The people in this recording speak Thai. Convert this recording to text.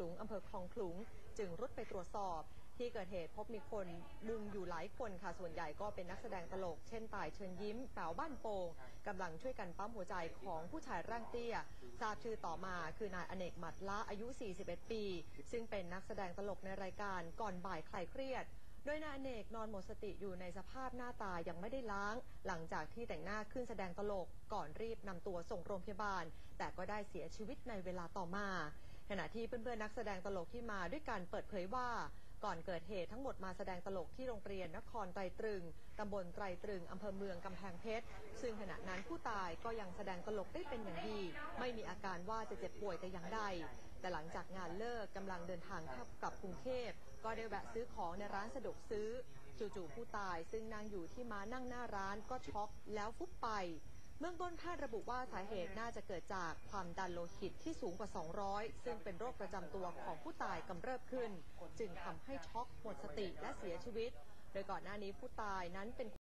ลุงอำเภอคลองขลุง จึงรุดไปตรวจสอบ ที่เกิดเหตุพบมีคนมุงอยู่หลายคนค่ะ ส่วนใหญ่ก็เป็นนักแสดงตลก เช่นต่ายเชิญยิ้มแป๋วบ้านโปงกำลังช่วยกันปั๊มหัวใจของผู้ชายร่างเตี้ย ทราบชื่อต่อมาคือนายอเนกหมัดละอายุ 41 ปี ซึ่งเป็นนักแสดงตลกในรายการก่อนบ่ายคลายเครียดโดยนายอเนกนอนหมดสติอยู่ในสภาพหน้าตายังไม่ได้ล้าง หลังจากที่แต่งหน้าขึ้นแสดงตลกก่อนรีบนำตัวส่งโรงพยาบาล แต่ก็ได้เสียชีวิตในเวลาต่อมา ขณะที่เพื่อนๆนักแสดงตลกที่มาด้วยการเปิดเผยว่า ก่อนเกิดเหตุทั้งหมดมาแสดงตลกที่โรงเรียนนครไตรตรึง ตำบลไตรตรึง อำเภอเมืองกำแพงเพชร ซึ่งขณะนั้นผู้ตายก็ยังแสดงตลกได้เป็นอย่างดี ไม่มีอาการว่าจะเจ็บป่วยแต่อย่างใด แต่หลังจากงานเลิกกำลังเดินทางกลับกรุงเทพ ก็ได้แวะซื้อของในร้านสะดวกซื้อ จู่ๆผู้ตายซึ่งนั่งอยู่ที่ม้านั่งหน้าร้านก็ช็อกแล้วฟุบไป เบื้องต้นแพทย์ระบุว่าสาเหตุน่าจะเกิดจากความดันโลหิตที่สูงกว่า 200 ซึ่งเป็นโรคประจำตัวของผู้ตายกำเริบขึ้น จึงทำให้ช็อกหมดสติและเสียชีวิต โดยก่อนหน้านี้ผู้ตายนั้นเป็น